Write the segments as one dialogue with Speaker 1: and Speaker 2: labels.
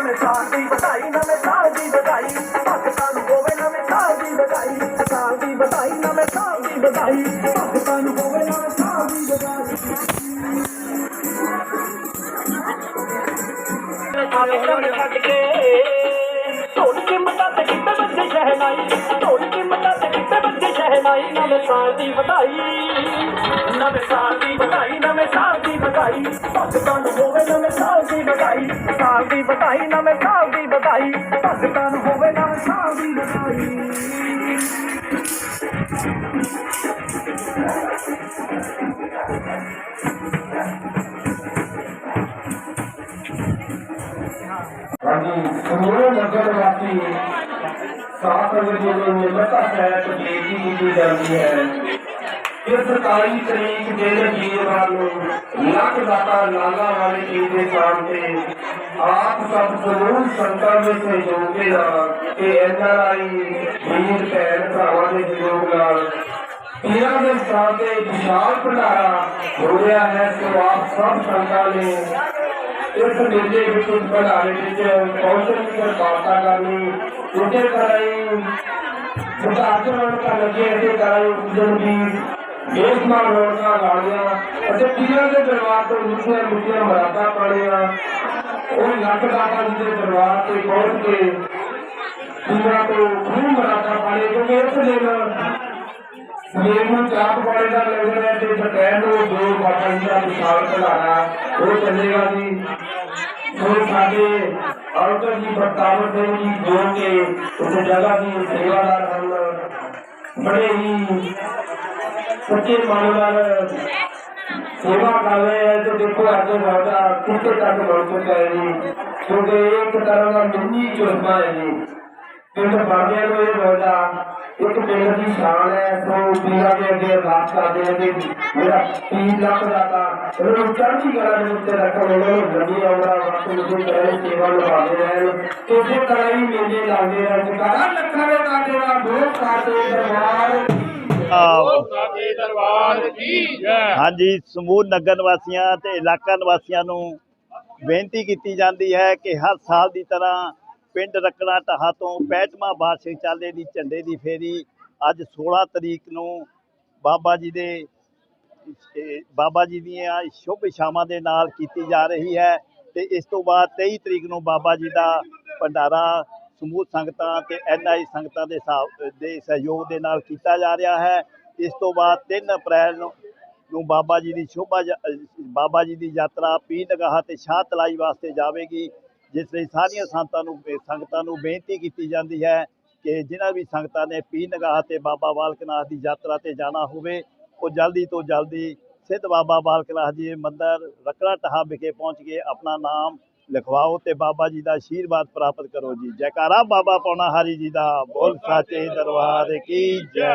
Speaker 1: ਨਵੇਂ ਸਾਲ ਦੀ ਵਧਾਈ, ਨਵੇਂ ਸਾਲ ਦੀ ਵਧਾਈ। ਪਾਕਿਸਤਾਨ ਨੂੰ ਹੋਵੇ ਨਵੇਂ ਸਾਲ ਦੀ ਵਧਾਈ। ਸਾਲ ਦੀ ਵਧਾਈ, ਨਵੇਂ ਸਾਲ ਦੀ ਵਧਾਈ। ਪਾਕਿਸਤਾਨ ਨੂੰ ਹੋਵੇ ਨਵੇਂ ਸਾਲ ਦੀ ਵਧਾਈ। ਪਾਕਿਸਤਾਨ ਛੱਡ ਕੇ ਢੋਲ ਕੇ ਮੱਤਾ ਤੇ ਕਿੱਤੇ ਸ਼ਹਿਨਾਈ। ਢੋਲ ਵੱਜੇ ਸ਼ਹਿਨਾਈ ਨਵੇਂ ਸਾਲ ਦੀ ਵਧਾਈ, ਨਵੇਂ ਸਾਲ ਦੀ ਵਧਾਈ, ਨਵੇਂ ਸਾਲ ਦੀ ਵਧਾਈ। ਪਾਕਿਸਤਾਨ ਹੋਵੇ ਨਵੇਂ ਸਾਲ ਦੀ ਵਧਾਈ, ਸਾਲ ਦੀ ਵਧਾਈ, ਨਵੇਂ ਸਾਲ ਦੀ ਵਧਾਈ। ਪਾਕਿਸਤਾਨ ਹੋਵੇ ਨਵੇਂ ਸਾਲ ਦੀ ਵਧਾਈ।
Speaker 2: ਹਾਂਜੀ ਸਮੂਹ ਨਗਰ ਵਾਸੀ ਸਾਥ ਵਜੇ ਨੂੰ ਨਿਮਰਤਾ ਸਹਿਤ ਬੇਨਤੀ ਕੀਤੀ ਜਾਂਦੀ ਹੈ ਕਿ ਸਰਕਾਰੀ ਤਰੀਕ ਦੇ ਵੀਰਵਾਰ ਨੂੰ ਲੱਖ ਦਾਤਾ ਲਾਲਾ ਵਾਲੇ ਜੀ ਦੇ ਨਾਮ ਤੇ ਆਪ ਸਭ ਸਮੂਹ ਸੰਤਾਂ ਦੇ ਸਹਿਯੋਗ ਦੇ ਨਾਲ ਤੇ ਐਨਆਰਆਈ ਵੀਰ ਭੈਣ ਭਰਾਵਾਂ ਦੇ ਸਹਿਯੋਗ ਨਾਲ ਪੀਰਾਂ ਦੇ ਸਥਾਨ ਤੇ ਵਿਸ਼ਾਲ ਭੰਡਾਰਾ ਹੋ ਰਿਹਾ ਹੈ, ਸੋ ਆਪ ਸਭ ਸੰਤਾਂ ਨੇ ਇਸ ਮੇਲੇ ਵਿੱਚ ਭੰਡਾਰੇ ਵਿੱਚ ਪਹੁੰਚਣ ਦੀ ਕਿਰਪਾਲਤਾ ਕਰਨੀ ਉਹਦੇ ਕਰਾਈ ਮੁਤਾਬਕ ਰੌਣਕਾਂ ਲੱਗੇ ਅਤੇ ਕਰਾਈ ਉਦਮ ਦੀ ਬੇਸਮਾਨ ਰੌਣਕਾਂ ਲਾਉਣੀਆਂ ਅਤੇ ਪੀਰਾਂ ਦੇ ਦਰਬਾਰ ਤੋਂ ਮਿੱਠੀਆਂ ਮਿੱਠੀਆਂ ਮਰਾਦਾ ਪਾਣੀਆਂ ਉਹ ਲੱਖ ਦਾਤਾ ਜੀ ਦੇ ਦਰਬਾਰ ਤੇ ਪਹੁੰਚ ਕੇ ਪੀਰਾਂ ਤੋਂ ਖੂਬ ਮਰਾਦਾ ਪਾਣੇ ਕਿਉਂਕਿ ਇਸ ਦਿਨ ਸਵੇਰ ਨੂੰ ਚਾਹ ਪਕੌੜੇ ਦਾ ਲੰਗਰ ਹੈ ਤੇ ਦੁਪਹਿਰ ਨੂੰ ਦੋ ਬਾਬਾ ਜੀ ਦਾ ਵਿਸ਼ਾਲ ਭੰਡਾਰਾ ਉਹ ਚੱਲੇਗਾ ਜੀ। ਸੋ ਸਾਡੇ ਔਰਤ ਜੀ ਬਰਤਾਵਰ ਸਿੰਘ ਜੀ ਜੋ ਕਿ ਉਸ ਜਗ੍ਹਾ ਦੀ ਸੇਵਾਦਾਰ ਹਨ। ਬੜੇ ਹੀ ਸੱਚੇ ਮਨ ਨਾਲ ਸੇਵਾ ਕਰ ਰਹੇ ਹੈ ਤੇ ਦੇਖੋ ਅੱਜ ਸਾਡਾ ਕਿੱਥੇ ਤੱਕ ਪਹੁੰਚ ਚੁੱਕਾ ਹੈ ਜੀ। ਕਿਉਂਕਿ ਇਹ ਇੱਕ ਤਰ੍ਹਾਂ ਦਾ ਮਿੰਨੀ ਚੋਸਮਾ ਹੈ ਜੀ। ਪਿੰਡ ਬਾਬਿਆਂ ਨੂੰ ਇਹ ਰੋਜ਼ਾ ਇੱਕ ਪਿੰਡ ਦੀ ਸ਼ਾਨ ਹੈ ਸੋ ਪੀਰਾਂ ਦੇ ਅੱਗੇ ਅਰਦਾਸ ਕਰਦੇ ਹਾਂ ਕਿ ਮੇਰਾ ਪੀਰ ਲੱਖ ਦਾਤਾ ਇਹਨਾਂ ਨੂੰ ਚੜ੍ਹਦੀ ਕਲਾ ਦੇ ਉੱਤੇ ਰੱਖਣ ਉਹਨਾਂ ਨੂੰ ਲੰਬੀ ਉਮਰਾਂ ਵਕਤ ਨੂੰ ਕਰੇ ਸੇਵਾ ਨਿਭਾਉਂਦੇ ਰਹਿਣ। ਇਸੇ ਤਰ੍ਹਾਂ ਹੀ ਮੇਲੇ ਲੱਗਦੇ ਰਹਿਣ। ਜਕਾਰਾ ਲੱਖਾਂ ਦੇ ਦਾਤੇ ਦਾ
Speaker 3: ਆਹ,
Speaker 4: ਸਾਡੇ ਦਰਬਾਰ।
Speaker 3: ਹਾਂਜੀ ਸਮੂਹ ਨਗਰ ਨਿਵਾਸੀਆਂ ਤੇ ਇਲਾਕਾ ਨਿਵਾਸੀਆਂ ਨੂੰ ਬੇਨਤੀ ਕੀਤੀ ਜਾਂਦੀ ਹੈ ਕਿ ਹਰ ਸਾਲ ਦੀ ਤਰ੍ਹਾਂ ਪਿੰਡ ਰੱਕਣਾ ਢਾਹਾ ਤੋਂ 65ਵਾਂ ਵਾਰਸ਼ਿਕ ਚਾਲੇ ਦੀ ਝੰਡੇ ਦੀ ਫੇਰੀ ਅੱਜ 16 ਤਰੀਕ ਨੂੰ ਬਾਬਾ ਜੀ ਦੇ ਬਾਬਾ ਜੀ ਦੀਆਂ ਸ਼ੁਭ ਇਛਾਵਾਂ ਦੇ ਨਾਲ ਕੀਤੀ ਜਾ ਰਹੀ ਹੈ ਤੇ ਇਸ ਤੋਂ ਬਾਅਦ 23 ਤਰੀਕ ਨੂੰ ਬਾਬਾ ਜੀ ਦਾ ਭੰਡਾਰਾ ਸਮੂਹ ਸੰਗਤਾਂ ਤੇ ਐਨਆਈ ਸੰਗਤਾਂ ਦੇ ਹਿਸਾਬ ਦੇ ਸਹਿਯੋਗ ਦੇ ਨਾਲ ਕੀਤਾ ਜਾ ਰਿਹਾ ਹੈ। ਇਸ ਤੋਂ ਬਾਅਦ 3 ਅਪ੍ਰੈਲ ਨੂੰ ਨੂੰ ਬਾਬਾ ਜੀ ਦੀ ਸ਼ੋਭਾ ਬਾਬਾ ਜੀ ਦੀ ਯਾਤਰਾ ਪੀਰ ਨਗਾਹ ਤੇ ਸ਼ਾਹ ਤਲਾਈ ਵਾਸਤੇ ਜਾਵੇਗੀ। ਜਿਸ ਲਈ ਸਾਰੀਆਂ ਸੰਗਤਾਂ ਨੂੰ ਸੰਗਤਾਂ ਨੂੰ ਬੇਨਤੀ ਕੀਤੀ ਜਾਂਦੀ ਹੈ ਕਿ ਜਿਨ੍ਹਾਂ ਵੀ ਸੰਗਤਾਂ ਨੇ ਪੀ ਨਗਾਹ ਤੇ ਬਾਬਾ ਬਾਲਕ ਨਾਥ ਦੀ ਯਾਤਰਾ ਤੇ ਜਾਣਾ ਹੋਵੇ, ਉਹ ਜਲਦੀ ਤੋਂ ਜਲਦੀ ਸਿੱਧ ਬਾਬਾ ਬਾਲਕ ਨਾਥ ਜੀ ਦੇ ਮੰਦਰ ਰਕੜਾ ਟਹਾ ਵਿਖੇ ਪਹੁੰਚ ਕੇ ਆਪਣਾ ਨਾਮ ਲਿਖਵਾਓ ਤੇ ਬਾਬਾ ਜੀ ਦਾ ਆਸ਼ੀਰਵਾਦ ਪ੍ਰਾਪਤ ਕਰੋ ਜੀ। ਜੈਕਾਰਾ ਬਾਬਾ ਪੌਣਾ ਹਰੀ ਜੀ ਦਾ, ਬੋਲ ਸਾਚੇ ਦਰਬਾਰ ਕੀ ਜੈ।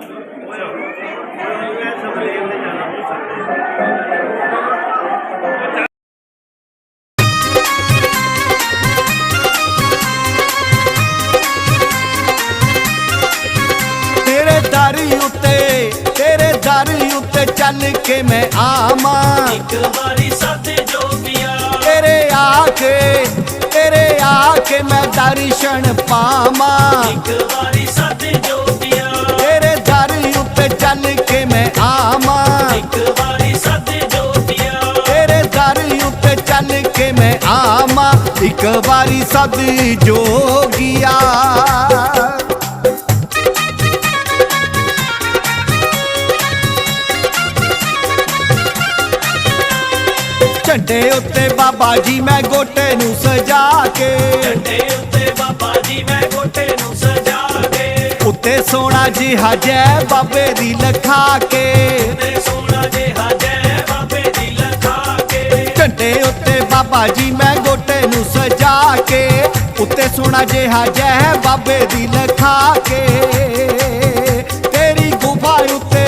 Speaker 5: ਤੇਰੇ
Speaker 6: ਦਰ ਉੱਤੇ ਤੇਰੇ ਦਰ ਉੱਤੇ ਚੱਲ ਕੇ ਮੈਂ ਆਵਾਂ।
Speaker 7: ਇੱਕ ਵਾਰੀ ਸਾਥੇ ਜੋਗੀਆਂ।
Speaker 6: ਤੇਰੇ ਆ ਕੇ ਤੇਰੇ ਆ ਕੇ ਮੈਂ ਦਰਸ਼ਨ ਪਾਵਾਂ।
Speaker 7: ਇੱਕ ਵਾਰੀ ਸਾਥੇ ਇੱਕ ਵਾਰੀ
Speaker 6: ਸਦ ਜੋਗੀਆ। ਝੰਡੇ ਉੱਤੇ ਬਾਬਾ ਜੀ ਮੈਂ ਗੋਟੇ ਨੂੰ ਸਜਾ ਕੇ।
Speaker 7: ਝੰਡੇ ਉੱਤੇ ਬਾਬਾ ਜੀ ਮੈਂ ਗੋਟੇ ਨੂੰ ਸਜਾ ਕੇ।
Speaker 6: ਉੱਤੇ ਸੋਨਾ ਜਿਹਾ ਜੈ ਬਾਬੇ ਦੀ ਲਖਾ ਕੇ।
Speaker 7: ਤੇ ਸੋਹਣਾ ਜਿਹਾ ਜੈ
Speaker 6: ਉੱਤੇ ਬਾਬਾ ਜੀ ਮੈਂ ਗੋਟੇ ਨੂੰ ਸਜਾ ਕੇ ਉੱਤੇ ਸੋਨਾ ਜਿਹਾ ਜੈ ਬਾਬੇ ਦੀ ਲਖਾ ਕੇ। ਤੇਰੀ ਗੁਫਾ ਉੱਤੇ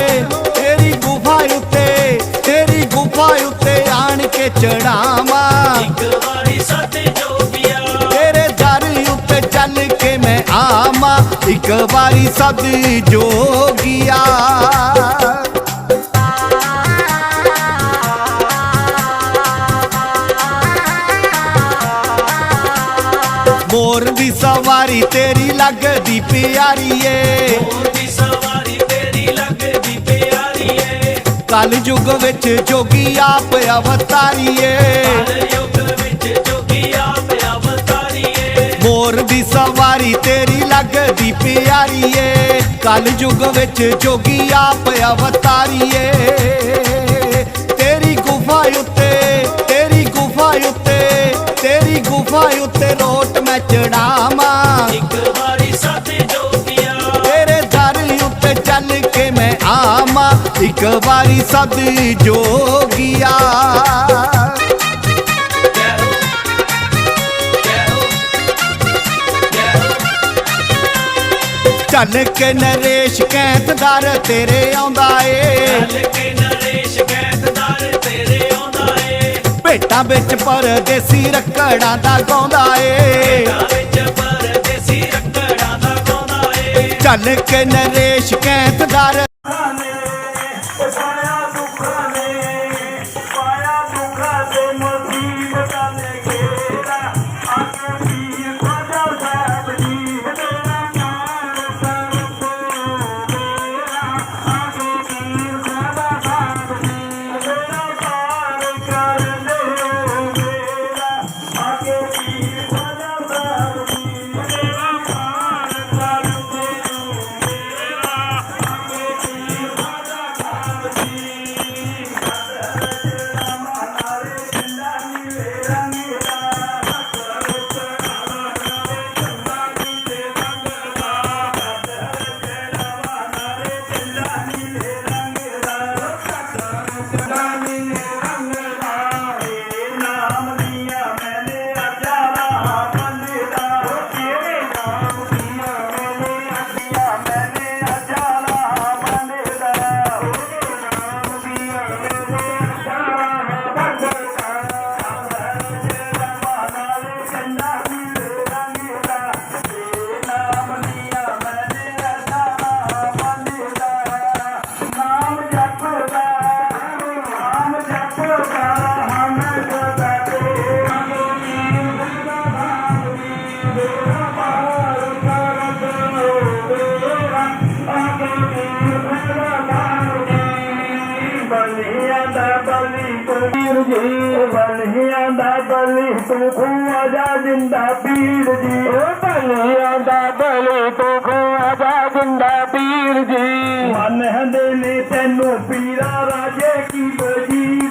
Speaker 6: ਤੇਰੀ ਗੁਫਾ ਉੱਤੇ ਤੇਰੀ ਗੁਫਾ ਉੱਤੇ ਆਣ ਕੇ ਚੜਾਵਾਂ।
Speaker 7: ਇੱਕ ਵਾਰੀ ਸਾਥੇ ਜੋਗੀਆਂ
Speaker 6: ਤੇਰੇ ਦਰ ਉੱਤੇ ਚੱਲ ਕੇ ਮੈਂ ਆਵਾਂ। ਇੱਕ ਵਾਰੀ ਸਦ ਜੋਗੀਆ ਲੱਗਦੀ ਪਿਆਰੀ ਏ
Speaker 7: ਹੋਰ ਦੀ ਸਵਾਰੀ ਤੇਰੀ ਲੱਗਦੀ ਪਿਆਰੀ ਏ
Speaker 6: ਕਲ ਯੁੱਗ ਵਿੱਚ ਜੋਗੀ ਆਪ ਅਵਤਾਰੀ ਏ
Speaker 7: ਯੁੱਗ ਵਿੱਚ ਜੋਗੀ ਆਪ ਅਵਤਾਰੀ ਏ
Speaker 6: ਮੋਰ ਦੀ ਸਵਾਰੀ ਤੇਰੀ ਲੱਗਦੀ ਪਿਆਰੀ ਏ ਕਲ ਯੁੱਗ ਵਿੱਚ ਜੋਗੀ ਆਪ ਅਵਤਾਰੀ ਏ ਤੇਰੀ ਗੁਫਾ ਉੱਤੇ ਤੇਰੀ ਗੁਫਾ ਉੱਤੇ ਤੇਰੀ ਗੁਫਾ ਉੱਤੇ ਰੋਟ ਮੈਂ ਚੜਾਵਾਂ।
Speaker 7: ਇੱਕ ਵਾਰੀ
Speaker 6: ਸਦ ਜੋਗੀਆ।
Speaker 7: ਜੈ ਹੋ ਜੈ ਹੋ
Speaker 6: ਚੱਲ ਕੇ ਨਰੇਸ਼ ਕੈਂਤਦਾਰ ਤੇਰੇ ਆਉਂਦਾ ਏ
Speaker 7: ਚੱਲ ਕੇ ਨਰੇਸ਼ ਗੈਤਦਾਰ ਤੇਰੇ ਆਉਂਦਾ ਏ।
Speaker 6: ਭੇਟਾਂ ਵਿੱਚ ਪਰਦੇਸੀ ਰੱਕੜਾਂ ਦਾ
Speaker 7: ਦਾ ਗਾਉਂਦਾ ਏ।
Speaker 6: ਚੱਲ ਕੇ ਨਰੇਸ਼ ਕੈਂਤਦਾਰ
Speaker 2: ਪੀਰ ਜੀ ਓ ਬਲੀਆਂ ਦਾ ਬਲੀ ਤੂੰ ਖੂਆ ਜਾ ਜਿੰਦਾ ਪੀਰ ਜੀ। ਮਨ ਹੰਦੇ ਨੇ ਤੈਨੂੰ ਪੀਰਾ ਰਾਜੇ ਕੀ ਵਜ਼ੀਰ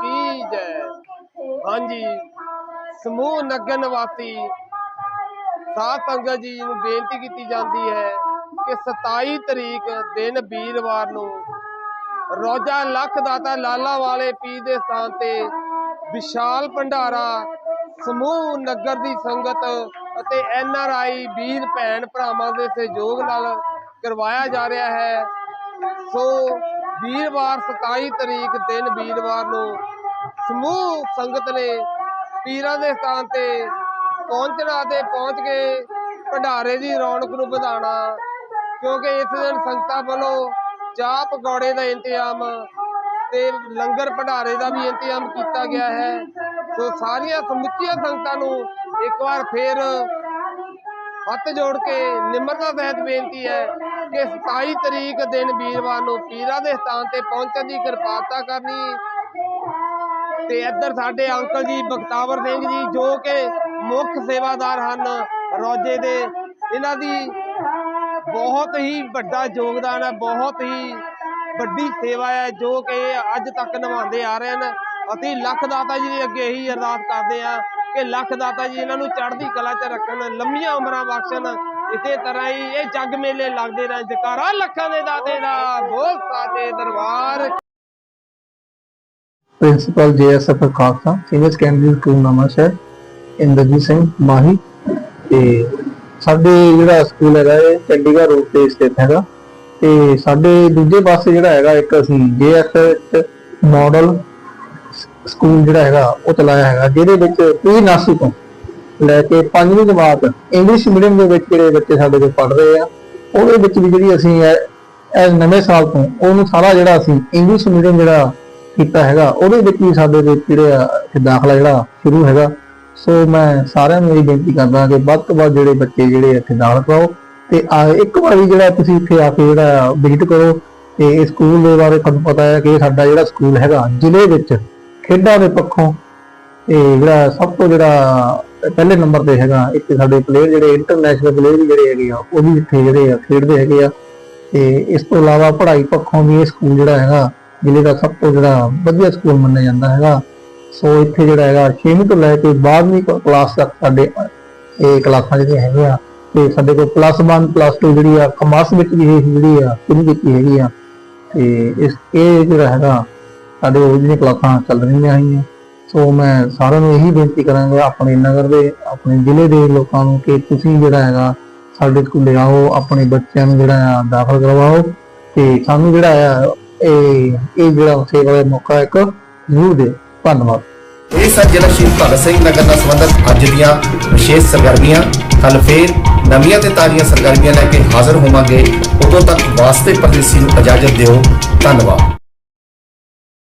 Speaker 4: ਕੀ ਜੈ। ਹਾਂਜੀ। ਸਮੂਹ ਨਗਰ ਨਿਵਾਸੀ ਸਾਧ ਸੰਗਤ ਜੀ ਨੂੰ ਬੇਨਤੀ ਕੀਤੀ ਜਾਂਦੀ ਹੈ ਕਿ 27 ਤਰੀਕ ਦਿਨ ਵੀਰਵਾਰ ਨੂੰ ਰੋਜਾ ਲੱਖ ਦਾਤਾ ਲਾਲਾ ਵਾਲੇ ਪੀ ਦੇ ਸਥਾਨ ਤੇ ਵਿਸ਼ਾਲ ਭੰਡਾਰਾ ਸਮੂਹ ਨਗਰ ਦੀ ਸੰਗਤ ਅਤੇ ਐਨ ਆਰ ਆਈ ਵੀਰ ਭੈਣ ਭਰਾਵਾਂ ਦੇ ਸਹਿਯੋਗ ਨਾਲ ਕਰਵਾਇਆ ਜਾ ਰਿਹਾ ਹੈ। ਸੋ ਵੀਰਵਾਰ 27 ਤਰੀਕ ਦਿਨ ਵੀਰਵਾਰ ਨੂੰ ਸਮੂਹ ਸੰਗਤ ਨੇ ਪੀਰਾਂ ਦੇ ਸਥਾਨ ਤੇ ਪਹੁੰਚਣਾ ਤੇ ਪਹੁੰਚ ਕੇ ਭੰਡਾਰੇ ਦੀ ਰੌਣਕ ਨੂੰ ਵਧਾਉਣਾ, ਕਿਉਂਕਿ ਇਸ ਦਿਨ ਸੰਗਤਾਂ ਵੱਲੋਂ ਚਾਹ ਪਕੌੜੇ ਦਾ ਇੰਤਜ਼ਾਮ ਤੇ ਲੰਗਰ ਭੰਡਾਰੇ ਦਾ ਵੀ ਇੰਤਜ਼ਾਮ ਕੀਤਾ ਗਿਆ ਹੈ। ਸੋ ਸਾਰੀਆਂ ਸਮੁੱਚੀਆਂ ਸੰਗਤਾਂ ਨੂੰ ਇੱਕ ਵਾਰ ਫੇਰ ਹੱਥ ਜੋੜ ਕੇ ਨਿਮਰਤਾ ਸਹਿਤ ਬੇਨਤੀ ਹੈ ਕਿ 27 ਤਰੀਕ ਦਿਨ ਵੀਰਵਾਰ ਨੂੰ ਪੀਰਾਂ ਦੇ ਸਥਾਨ ਤੇ ਪਹੁੰਚਣ ਦੀ ਕਿਰਪਾਲਤਾ ਕਰਨੀ। ਤੇ ਇੱਧਰ ਸਾਡੇ ਅੰਕਲ ਜੀ ਬਖਤਾਵਰ ਸਿੰਘ ਜੀ, ਜੋ ਕਿ ਮੁੱਖ ਸੇਵਾਦਾਰ ਹਨ ਰੋਜੇ ਦੇ, ਇਹਨਾਂ ਦੀ ਬਹੁਤ ਹੀ ਵੱਡਾ ਯੋਗਦਾਨ ਹੈ, ਬਹੁਤ ਹੀ ਵੱਡੀ ਸੇਵਾ ਹੈ, ਜੋ ਕਿ ਅੱਜ ਤੱਕ ਨਿਭਾਉਂਦੇ ਆ ਰਹੇ ਹਨ। ਅਸੀਂ ਲੱਖ ਦਾਤਾ ਜੀ ਦੇ ਅੱਗੇ ਇਹੀ ਅਰਦਾਸ ਕਰਦੇ ਆ ਕਿ ਲੱਖ ਦਾਤਾ ਜੀ ਇਹਨਾਂ ਨੂੰ ਚੜ੍ਹਦੀ ਕਲਾ 'ਚ ਰੱਖਣ, ਲੰਮੀਆਂ ਉਮਰਾਂ ਬਖਸ਼ਣ ਇਸੇ ਤਰ੍ਹਾਂ ਹੀ ਇਹ ਜੱਗ ਮੇਲੇ ਲੱਗਦੇ ਰਹਿਣ ਜਕਾਰਾ ਲੱਖਾਂ ਦੇ ਦਾਤੇ ਦਾ ਬੋਲ ਸਾਚੇ ਦਰਬਾਰ।
Speaker 8: Principal JSF Khalsa, senior secondary school Nawanshahr Inderjit Singh Mahi ਤੇ ਸਾਡੇ ਜਿਹੜਾ ਸਕੂਲ ਹੈਗਾ ਇਹ ਚੰਡੀਗੜ੍ਹ ਰੋਡ ਤੇ ਸਥਿਤ ਹੈਗਾ ਤੇ ਸਾਡੇ ਦੂਜੇ ਪਾਸੇ ਜਿਹੜਾ ਹੈਗਾ ਇੱਕ ਅਸੀਂ ਜੇਐਸਐਫ ਮਾਡਲ ਸਕੂਲ ਜਿਹੜਾ ਹੈਗਾ ਉਹ ਚਲਾਇਆ ਹੈਗਾ, ਜਿਹਦੇ ਵਿੱਚ ਪ੍ਰੀ ਨਰਸਰੀ ਤੋਂ ਲੈ ਕੇ ਪੰਜਵੀਂ ਜਮਾਤ ਇੰਗਲਿਸ਼ ਮੀਡੀਅਮ ਦੇ ਵਿੱਚ ਜਿਹੜੇ ਬੱਚੇ ਸਾਡੇ ਕੋਲ ਪੜ੍ਹ ਰਹੇ ਆ, ਉਹਦੇ ਵਿੱਚ ਵੀ ਜਿਹੜੀ ਅਸੀਂ ਇਹ ਨਵੇਂ ਸਾਲ ਤੋਂ ਉਹਨੂੰ ਸਾਰਾ ਜਿਹੜਾ ਅਸੀਂ ਇੰਗਲਿਸ਼ ਮੀਡੀਅਮ ਜਿਹੜਾ ਕੀਤਾ ਹੈਗਾ, ਉਹਦੇ ਵਿੱਚ ਵੀ ਸਾਡੇ ਵਿੱਚ ਜਿਹੜੇ ਦਾਖਲਾ ਜਿਹੜਾ ਸ਼ੁਰੂ ਹੈਗਾ। ਸੋ ਮੈਂ ਸਾਰਿਆਂ ਨੂੰ ਇਹ ਬੇਨਤੀ ਕਰਦਾ ਕਿ ਵੱਧ ਤੋਂ ਵੱਧ ਜਿਹੜੇ ਬੱਚੇ ਜਿਹੜੇ ਇੱਥੇ ਦਾਖਲ ਪਾਓ ਤੇ ਆ ਇੱਕ ਵਾਰੀ ਜਿਹੜਾ ਤੁਸੀਂ ਇੱਥੇ ਆ ਕੇ ਜਿਹੜਾ ਵਿਜ਼ਿਟ ਕਰੋ ਤੇ ਇਹ ਸਕੂਲ ਦੇ ਬਾਰੇ ਤੁਹਾਨੂੰ ਪਤਾ ਹੈ ਕਿ ਸਾਡਾ ਜਿਹੜਾ ਸਕੂਲ ਹੈਗਾ, ਜ਼ਿਲ੍ਹੇ ਵਿੱਚ ਖੇਡਾਂ ਦੇ ਪੱਖੋਂ ਇਹ ਜਿਹੜਾ ਸਭ ਤੋਂ ਜਿਹੜਾ ਪਹਿਲੇ ਨੰਬਰ ਤੇ ਹੈਗਾ ਇੱਥੇ ਸਾਡੇ ਪਲੇਅਰ ਜਿਹੜੇ ਇੰਟਰਨੈਸ਼ਨਲ ਪਲੇਅਰ ਵੀ ਜਿਹੜੇ ਹੈਗੇ ਆ, ਉਹ ਵੀ ਇੱਥੇ ਜਿਹੜੇ ਆ ਖੇਡਦੇ ਹੈਗੇ ਆ। ਤੇ ਇਸ ਤੋਂ ਇਲਾਵਾ ਪੜ੍ਹਾਈ ਪੱਖੋਂ ਵੀ ਇਹ ਸਕੂਲ ਜਿਹੜਾ ਹੈਗਾ, ਜ਼ਿਲ੍ਹੇ ਦਾ ਸਭ ਤੋਂ ਜਿਹੜਾ ਵਧੀਆ ਸਕੂਲ ਮੰਨਿਆ ਜਾਂਦਾ ਹੈਗਾ। ਸੋ ਇੱਥੇ ਜਿਹੜਾ ਹੈਗਾ 6ਵੀਂ ਤੋਂ ਲੈ ਕੇ 12ਵੀਂ ਕਲਾਸ ਤੱਕ ਸਾਡੇ ਇਹ ਕਲਾਸਾਂ ਜਿਹੜੀਆਂ ਹੈਗੀਆਂ, ਤੇ ਸਾਡੇ ਕੋਲ ਪਲੱਸ 1 ਪਲੱਸ 2 ਜਿਹੜੀ ਆ ਕਮਰਸ ਵਿੱਚ ਵੀ ਇਹ ਜਿਹੜੀ ਆ ਸ਼ੁਰੂ ਕੀਤੀ ਹੈਗੀ ਆ। ਤੇ ਇਸ, ਇਹ ਜਿਹੜਾ ਹੈਗਾ, ਸਾਡੇ ਉਹ ਜਿਹੜੀਆਂ ਕਲਾਸਾਂ ਚੱਲ ਰਹੀਆਂ ਹੈਗੀਆਂ। ਸੋ ਮੈਂ ਸਾਰਿਆਂ ਨੂੰ ਇਹੀ ਬੇਨਤੀ ਕਰਾਂਗਾ, ਆਪਣੇ ਨਗਰ ਦੇ, ਆਪਣੇ ਜ਼ਿਲ੍ਹੇ ਦੇ ਲੋਕਾਂ ਨੂੰ ਕਿ ਤੁਸੀਂ ਜਿਹੜਾ ਹੈਗਾ ਸਾਡੇ ਸਕੂਲੇ ਆਓ, ਆਪਣੇ ਬੱਚਿਆਂ ਨੂੰ ਜਿਹੜਾ ਆ ਦਾਖਲ ਕਰਵਾਓ ਤੇ ਸਾਨੂੰ ਜਿਹੜਾ ਆ ਇਹ ਇਹ ਜਿਹੜਾ ਸੇਵਾ ਦਾ ਮੌਕਾ ਇੱਕ ਜ਼ਰੂਰ ਦਿਓ। ਧੰਨਵਾਦ।
Speaker 9: ਇਹ ਸਨ ਜ਼ਿਲ੍ਹਾ ਸ਼ਹੀਦ ਭਗਤ ਸਿੰਘ ਨਗਰ ਨਾਲ ਸੰਬੰਧਿਤ ਅੱਜ ਦੀਆਂ ਵਿਸ਼ੇਸ਼ ਸਰਗਰਮੀਆਂ ਕੱਲ ਫੇਰ ਨਵੀਆਂ ਤੇ ਤਾਜ਼ੀਆਂ ਸਰਗਰਮੀਆਂ ਲੈ ਕੇ ਹਾਜ਼ਰ ਹੋਵਾਂਗੇ। ਉਦੋਂ ਤੱਕ ਵਾਸਤੇ ਪਰਦੇਸੀ ਨੂੰ ਇਜਾਜ਼ਤ ਦਿਓ। ਧੰਨਵਾਦ।